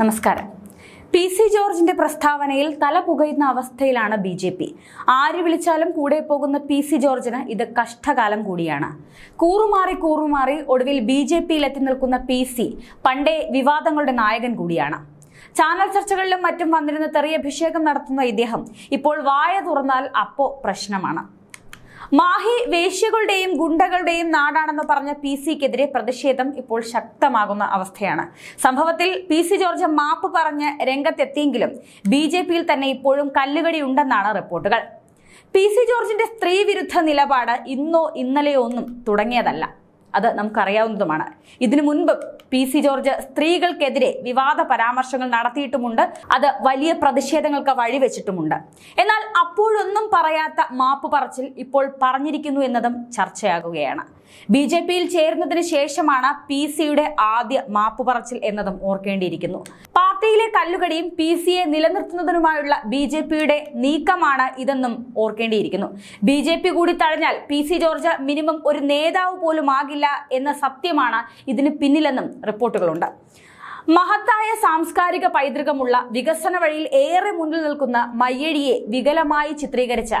നമസ്കാരം. P C ജോർജിന്റെ പ്രസ്താവനയിൽ തല പുകയുന്ന അവസ്ഥയിലാണ് ബി ജെ പി. ആര് വിളിച്ചാലും കൂടെ പോകുന്ന പി സി ജോർജിന് ഇത് കഷ്ടകാലം കൂടിയാണ്. കൂറുമാറി കൂറുമാറി ഒടുവിൽ ബി ജെ പിയിൽ എത്തി നിൽക്കുന്ന പി സി പണ്ടേ വിവാദങ്ങളുടെ നായകൻ കൂടിയാണ്. ചാനൽ ചർച്ചകളിലും മറ്റും വന്നിരുന്ന തെറിയഭിഷേകം നടത്തുന്ന ഇദ്ദേഹം ഇപ്പോൾ വായ തുറന്നാൽ അപ്പോ പ്രശ്നമാണ്. മാഹി വേശ്യകളുടെയും ഗുണ്ടകളുടെയും നാടാണെന്ന് പറഞ്ഞ പി സിക്കെതിരെ പ്രതിഷേധം ഇപ്പോൾ ശക്തമാകുന്ന അവസ്ഥയാണ്. സംഭവത്തിൽ പി സി ജോർജ് മാപ്പ് പറഞ്ഞ് രംഗത്തെത്തിയെങ്കിലും ബി ജെ പിയിൽ തന്നെ ഇപ്പോഴും കല്ലുകടി ഉണ്ടെന്നാണ് റിപ്പോർട്ടുകൾ. പി സി ജോർജിന്റെ സ്ത്രീ വിരുദ്ധ നിലപാട് ഇന്നോ ഇന്നലെയോ ഒന്നും തുടങ്ങിയതല്ല. അത് നമുക്കറിയാവുന്നതുമാണ്. ഇതിനു മുൻപ് പി സി ജോർജ് സ്ത്രീകൾക്കെതിരെ വിവാദ പരാമർശങ്ങൾ നടത്തിയിട്ടുമുണ്ട്. അത് വലിയ പ്രതിഷേധങ്ങൾക്ക് വഴിവെച്ചിട്ടുമുണ്ട് എന്നാൽ അപ്പോഴൊന്നും പറയാത്ത മാപ്പ് പറച്ചിൽ ഇപ്പോൾ പറഞ്ഞിരിക്കുന്നു എന്നതും ചർച്ചയാകുകയാണ്. ബി ജെ പിയിൽ ചേരുന്നതിന് ശേഷമാണ് പി സിയുടെ ആദ്യ മാപ്പ് പറച്ചിൽ എന്നതും ഓർക്കേണ്ടിയിരിക്കുന്നു. പാർട്ടിയിലെ കല്ലുകടിയും പി സിയെ നിലനിർത്തുന്നതിനുമായുള്ള ബി ജെ പിയുടെ നീക്കമാണ് ഇതെന്നും ഓർക്കേണ്ടിയിരിക്കുന്നു. ബി ജെ പി കൂടി തഴഞ്ഞാൽ പി സി ജോർജ് മിനിമം ഒരു നേതാവ് പോലും ആകില്ല എന്ന സത്യമാണ് ഇതിന് പിന്നിലെന്നും റിപ്പോർട്ടുകളുണ്ട്. മഹത്തായ സാംസ്കാരിക പൈതൃകമുള്ള വികസന വഴിയിൽ ഏറെ മുന്നിൽ നിൽക്കുന്ന മയ്യഴിയെ വികലമായി ചിത്രീകരിച്ച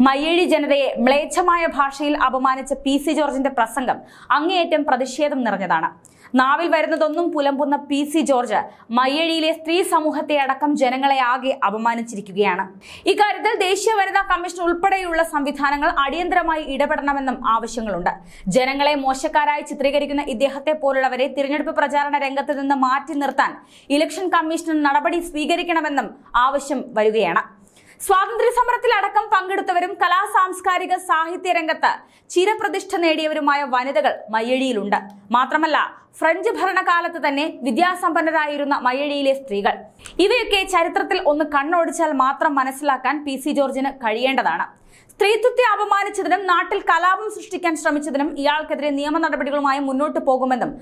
മയ്യഴി ജനതയെ മ്ലേച്ഛമായ ഭാഷയിൽ അപമാനിച്ച പി സി ജോർജിന്റെ പ്രസംഗം അങ്ങേയറ്റം പ്രതിഷേധം നിറഞ്ഞതാണ്. നാവിൽ വരുന്നതൊന്നും പുലമ്പുന്ന പി സി ജോർജ് മയ്യഴിയിലെ സ്ത്രീ സമൂഹത്തെ അടക്കം ജനങ്ങളെ ആകെ അപമാനിച്ചിരിക്കുകയാണ്. ഇക്കാര്യത്തിൽ ദേശീയ വനിതാ കമ്മീഷൻ ഉൾപ്പെടെയുള്ള സംവിധാനങ്ങൾ അടിയന്തരമായി ഇടപെടണമെന്നും ആവശ്യങ്ങളുണ്ട്. ജനങ്ങളെ മോശക്കാരായി ചിത്രീകരിക്കുന്ന ഇദ്ദേഹത്തെ പോലുള്ളവരെ തിരഞ്ഞെടുപ്പ് പ്രചാരണ രംഗത്ത് നിന്ന് മാറ്റി നിർത്താൻ ഇലക്ഷൻ കമ്മീഷൻ നടപടി സ്വീകരിക്കണമെന്നും ആവശ്യം വരികയാണ്. സ്വാതന്ത്ര്യ സമരത്തിലടക്കം പങ്കെടുത്തവരും കലാ സാംസ്കാരിക സാഹിത്യ രംഗത്ത് ചിരപ്രതിഷ്ഠ നേടിയവരുമായ വനിതകൾ മയ്യഴിയിലുണ്ട്. മാത്രമല്ല ഫ്രഞ്ച് ഭരണകാലത്ത് തന്നെ വിദ്യാസമ്പന്നരായിരുന്ന മയ്യഴിയിലെ സ്ത്രീകൾ. ഇവയൊക്കെ ചരിത്രത്തിൽ ഒന്ന് കണ്ണോടിച്ചാൽ മാത്രം മനസ്സിലാക്കാൻ പി സി ജോർജിന് കഴിയേണ്ടതാണ്. സ്ത്രീത്വത്തെ അപമാനിച്ചതിനും നാട്ടിൽ കലാപം സൃഷ്ടിക്കാൻ ശ്രമിച്ചതിനും ഇയാൾക്കെതിരെ നിയമ നടപടികളുമായി മുന്നോട്ട് പോകുമെന്നും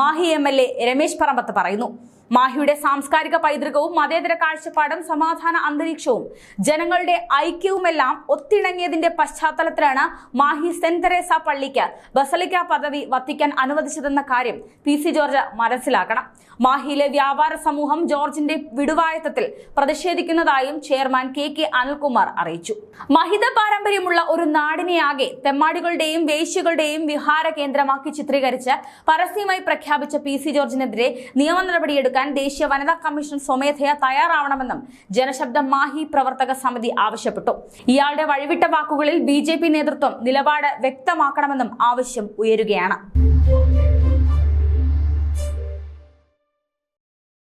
Mahe M L A Ramesh Parambath പറയുന്നു. മാഹിയുടെ സാംസ്കാരിക പൈതൃകവും മതേതര കാഴ്ചപ്പാടും സമാധാന അന്തരീക്ഷവും ജനങ്ങളുടെ ഐക്യവുമെല്ലാം ഒത്തിണങ്ങിയതിന്റെ പശ്ചാത്തലത്തിലാണ് മാഹി സെന്റ് തെരേസ പള്ളിക്ക് ബസലിക്ക പദവി വത്തിക്കാൻ അനുവദിച്ചതെന്ന കാര്യം പി സി ജോർജ് മനസ്സിലാക്കണം. മാഹിയിലെ വ്യാപാര സമൂഹം ജോർജിന്റെ വിടുവായത്തത്തിൽ പ്രതിഷേധിക്കുന്നതായും ചെയർമാൻ കെ കെ അനിൽകുമാർ അറിയിച്ചു. മഹിത പാരമ്പര്യമുള്ള ഒരു നാടിനെയാകെ തെമ്മാടികളുടെയും വേശ്യകളുടെയും വിഹാര കേന്ദ്രമാക്കി ചിത്രീകരിച്ച് പരസ്യമായി പ്രഖ്യാപിച്ച പി സി ജോർജിനെതിരെ നിയമ നടപടിയെടുക്കാൻ ദേശീയ വനിതാ കമ്മീഷൻ സ്വമേധയാ തയ്യാറാവണമെന്നും ജനശബ്ദ മാഹി പ്രവർത്തക സമിതി ആവശ്യപ്പെട്ടു. ഇയാളുടെ വഴിവിട്ട വാക്കുകളിൽ ബി നേതൃത്വം നിലപാട് വ്യക്തമാക്കണമെന്നും ആവശ്യം ഉയരുകയാണ്.